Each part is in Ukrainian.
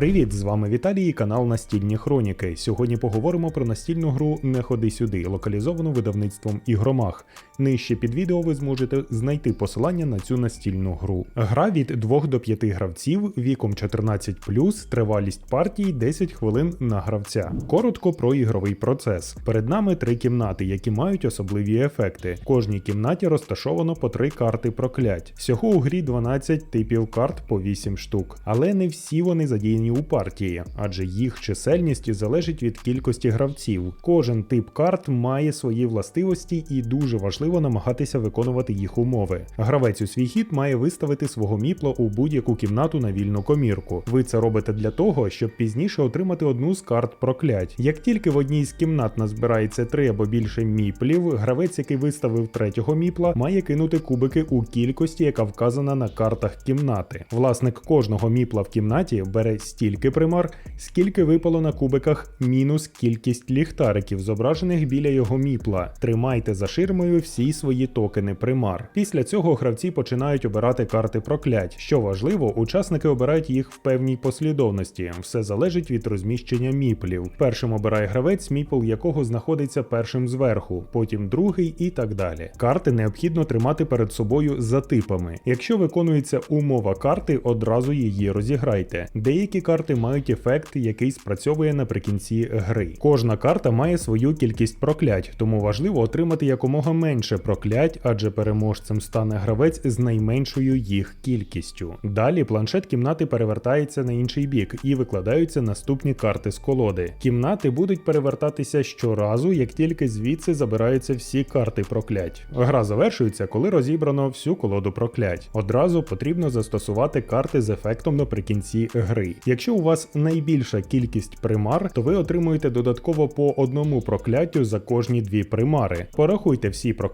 Привіт, з вами Віталій і канал Настільні Хроніки. Сьогодні поговоримо про настільну гру Не ходи сюди, локалізовану видавництвом Ігромах. Нижче під відео ви зможете знайти посилання на цю настільну гру. Гра від 2 до 5 гравців віком 14+, тривалість партії 10 хвилин на гравця. Коротко про ігровий процес. Перед нами три кімнати, які мають особливі ефекти. В кожній кімнаті розташовано по три карти проклять. Всього у грі 12 типів карт по 8 штук, але не всі вони задіяні у партії, адже їх чисельність залежить від кількості гравців. Кожен тип карт має свої властивості і дуже важливо намагатися виконувати їх умови. Гравець у свій хід має виставити свого міпла у будь-яку кімнату на вільну комірку. Ви це робите для того, щоб пізніше отримати одну з карт проклять. Як тільки в одній з кімнат назбирається три або більше міплів, гравець, який виставив третього міпла, має кинути кубики у кількості, яка вказана на картах кімнати. Власник кожного міпла в кімнаті бере стільки примар, скільки випало на кубиках мінус кількість ліхтариків, зображених біля його міпла. Тримайте за ширмою всі свої токени примар. Після цього гравці починають обирати карти проклять. Що важливо, учасники обирають їх в певній послідовності. Все залежить від розміщення міплів. Першим обирає гравець, міпл якого знаходиться першим зверху, потім другий і так далі. Карти необхідно тримати перед собою за типами. Якщо виконується умова карти, одразу її розіграйте. Деякі карти мають ефект, який спрацьовує наприкінці гри. Кожна карта має свою кількість проклять, тому важливо отримати якомога менше проклять, адже переможцем стане гравець з найменшою їх кількістю. Далі планшет кімнати перевертається на інший бік і викладаються наступні карти з колоди. Кімнати будуть перевертатися щоразу, як тільки звідси забираються всі карти проклять. Гра завершується, коли розібрано всю колоду проклять. Одразу потрібно застосувати карти з ефектом наприкінці гри. Якщо у вас найбільша кількість примар, то ви отримуєте додатково по одному прокляттю за кожні дві примари. Порахуйте всі прокляття,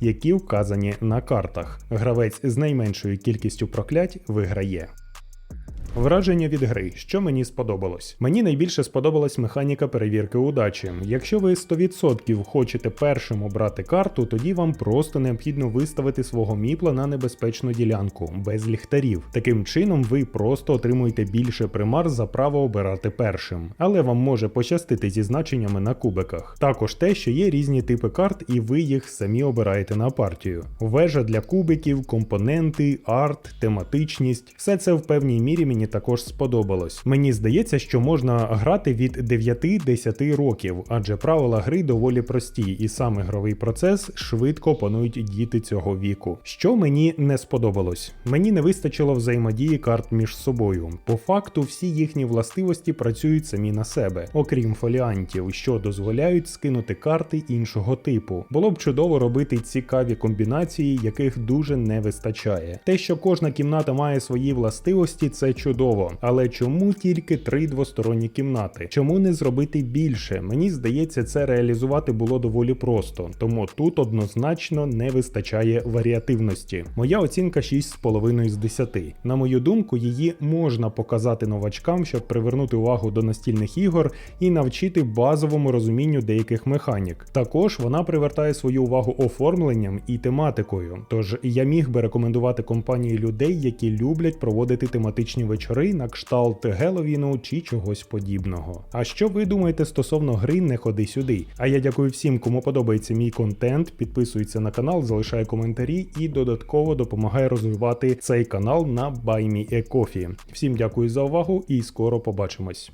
які вказані на картах. Гравець з найменшою кількістю проклять виграє. Враження від гри, що мені сподобалось. Мені найбільше сподобалась механіка перевірки удачі. Якщо ви 100% хочете першим обрати карту, тоді вам просто необхідно виставити свого міпла на небезпечну ділянку без ліхтарів. Таким чином, ви просто отримуєте більше примар за право обирати першим. Але вам може пощастити зі значеннями на кубиках. Також те, що є різні типи карт, і ви їх самі обираєте на партію. Вежа для кубиків, компоненти, арт, тематичність все це в певній мірі мені також сподобалось. Мені здається, що можна грати від 9-10 років, адже правила гри доволі прості, і сам ігровий процес швидко опанують діти цього віку. Що мені не сподобалось? Мені не вистачило взаємодії карт між собою. По факту, всі їхні властивості працюють самі на себе, окрім фоліантів, що дозволяють скинути карти іншого типу. Було б чудово робити цікаві комбінації, яких дуже не вистачає. Те, що кожна кімната має свої властивості, це чудово. Але чому тільки три двосторонні кімнати? Чому не зробити більше? Мені здається, це реалізувати було доволі просто, тому тут однозначно не вистачає варіативності. Моя оцінка 6,5 з 10. На мою думку, її можна показати новачкам, щоб привернути увагу до настільних ігор і навчити базовому розумінню деяких механік. Також вона привертає свою увагу оформленням і тематикою. Тож я міг би рекомендувати компанії людей, які люблять проводити тематичні вечори на кшталт Геловіну чи чогось подібного. А що ви думаєте стосовно гри Не ходи сюди? А я дякую всім, кому подобається мій контент, підписується на канал, залишає коментарі і додатково допомагає розвивати цей канал на BuyMeACoffee. Всім дякую за увагу і скоро побачимось.